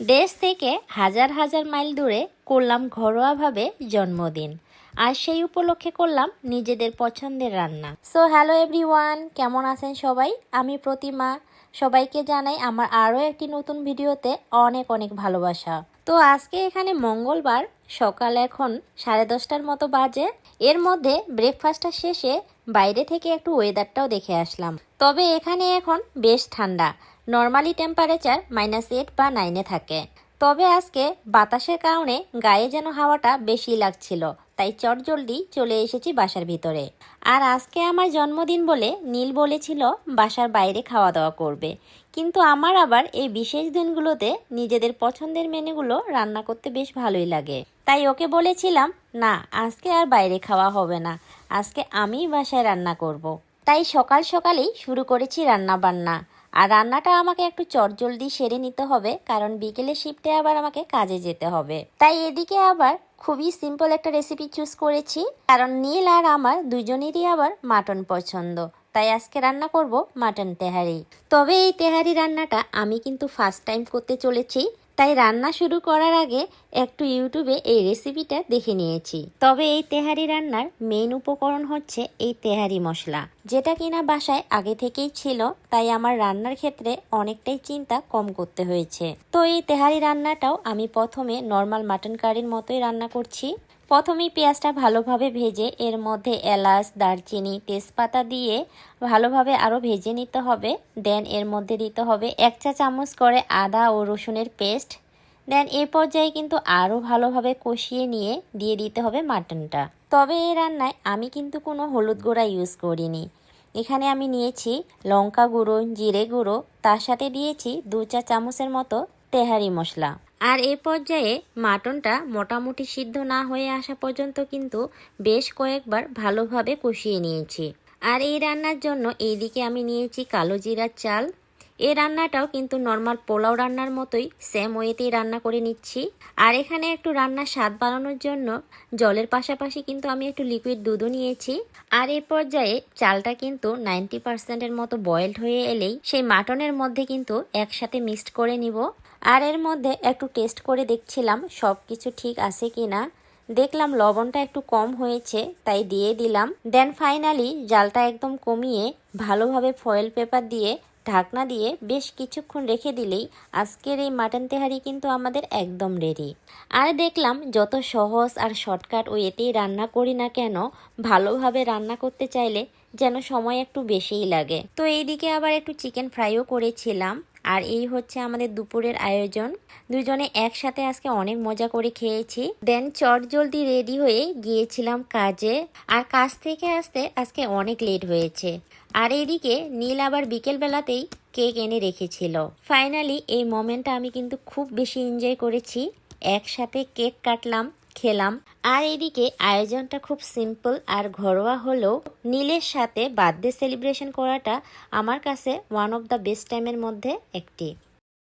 দেশ থেকে হাজার হাজার মাইল দূরে করলাম ঘরোয়াভাবে জন্মদিন। আর সেই উপলক্ষে করলাম নিজেদের পছন্দের রান্না। সো হ্যালো এভরিওয়ান কেমন আছেন সবাই? আমি প্রতিমা। সবাইকে জানাই আমার আরও একটি নতুন ভিডিওতে অনেক অনেক ভালোবাসা। তো আজকে এখানে মঙ্গলবার, সকাল এখন সাড়ে দশটার মতো বাজে। এর মধ্যে ব্রেকফাস্টটা শেষে বাইরে থেকে একটু ওয়েদারটাও দেখে আসলাম। তবে এখানে এখন বেশ ঠান্ডা। নর্মালি টেম্পারেচার মাইনাস এইট বা নাইনে থাকে। তবে আজকে বাতাসের কারণে গায়ে যেন হাওয়াটা বেশি লাগছিল, তাই চটজলদি চলে এসেছি বাসার ভিতরে। আর আজকে আমার জন্মদিন বলে নীল বলেছিল, বাসার বাইরে খাওয়া দাওয়া করবে। কিন্তু আমার আবার এই বিশেষ দিনগুলোতে নিজেদের পছন্দের মেনুগুলো রান্না করতে বেশ ভালোই লাগে। তাই ওকে বলেছিলাম, না, আজকে আর বাইরে খাওয়া হবে না। আজকে আমিই বাসায় রান্না করব। তাই সকাল সকালেই শুরু করেছি রান্না বান্না আর রান্নাটা আমাকে একটু চটজলদি সেরে নিতে হবে, কারণ বিকেলে শিফটে আবার আমাকে কাজে যেতে হবে। তাই এদিকে আবার খুবই সিম্পল একটা রেসিপি চুজ করেছি, কারণ নীল আর আমার দুজনেরই আবার মাটন পছন্দ। তাই আজকে রান্না করব মাটন তেহারি। তবে এই তেহারি রান্নাটা আমি কিন্তু ফার্স্ট টাইম করতে চলেছি তাই রান্না শুরু করার আগে একটু ইউটিউবে এই রেসিপিটা দেখে নিয়েছি। তবে এই তেহারি রান্নার মেন উপকরণ হচ্ছে এই তেহারি মশলা। যেটা কিনা বাসায় আগে থেকেই ছিল, তাই আমার রান্নার ক্ষেত্রে অনেকটাই চিন্তা কম করতে হয়েছে। তো এই তেহারি রান্নাটাও আমি প্রথমে নর্মাল মাটন কারির মতোই রান্না করছি। প্রথমেই পেঁয়াজটা ভালোভাবে ভেজে এর মধ্যে এলাচ, দারচিনি, তেজপাতা দিয়ে ভালোভাবে আরও ভেজে নিতে হবে। দেন এর মধ্যে দিতে হবে এক চা চামচ করে আদা ও রসুনের পেস্ট। দেন এ পর্যায়ে কিন্তু আরও ভালোভাবে কষিয়ে নিয়ে দিয়ে দিতে হবে মাটনটা। তবে এই রান্নায় আমি কিন্তু কোনো হলুদ গুঁড়া ইউজ করিনি। এখানে আমি নিয়েছি লঙ্কা গুঁড়ো, জিরে গুঁড়ো। তার সাথে দিয়েছি দু চা চামচের মতো তেহারি মশলা। আর এ পর্যায়ে মাটনটা মোটামুটি সিদ্ধ না হয়ে আসা পর্যন্ত কিন্তু বেশ কয়েকবার ভালোভাবে কষিয়ে নিয়েছি। আর এই রান্নার জন্য এইদিকে আমি নিয়েছি কালো জিরার চাল। এই রান্নাটাও কিন্তু নর্মাল পোলাও রান্নার মতোই সেম ওয়েতেই রান্না করে নিচ্ছি। আর এখানে একটু রান্নার স্বাদ বাড়ানোর জন্য জলের পাশাপাশি কিন্তু আমি একটু লিকুইড দুধও নিয়েছি। আর এ পর্যায়ে চালটা কিন্তু নাইনটি পার্সেন্টের মতো বয়েলড হয়ে এলেই সেই মাটনের মধ্যে কিন্তু একসাথে মিক্সড করে নিব। আর এর মধ্যে একটু টেস্ট করে দেখছিলাম সব কিছু ঠিক আছে কি না দেখলাম লবণটা একটু কম হয়েছে, তাই দিয়ে দিলাম। দেন ফাইনালি জালটা একদম কমিয়ে ভালোভাবে ফয়েল পেপার দিয়ে ঢাকনা দিয়ে বেশ কিছুক্ষণ রেখে দিলেই আজকের এই মাটন তেহারি কিন্তু আমাদের একদম রেডি আর দেখলাম যত সহজ আর শর্টকাট ওয়েতেই রান্না করি না কেন, ভালোভাবে রান্না করতে চাইলে যেন সময় একটু বেশিই লাগে। তো এইদিকে আবার একটু চিকেন ফ্রাইও করেছিলাম। আর এই হচ্ছে আমাদের দুপুরের আয়োজন। দুজনে একসাথে আজকে অনেক মজা করে খেয়েছি। দেন চট জলদি রেডি হয়ে গিয়েছিলাম কাজে। আর কাজ থেকে আসতে আজকে অনেক লেট হয়েছে। আর এদিকে নীল আবার বিকেল বেলাতেই কেক এনে রেখেছিল। ফাইনালি এই মোমেন্টটা আমি কিন্তু খুব বেশি এনজয় করেছি। একসাথে কেক কাটলাম। খেলাম। আর এদিকে আয়োজনটা খুব সিম্পল আর ঘরোয়া হলেও নীলের সাথে বার্থডে সেলিব্রেশন করাটা আমার কাছে ওয়ান অফ দ্য বেস্ট টাইমের মধ্যে একটি।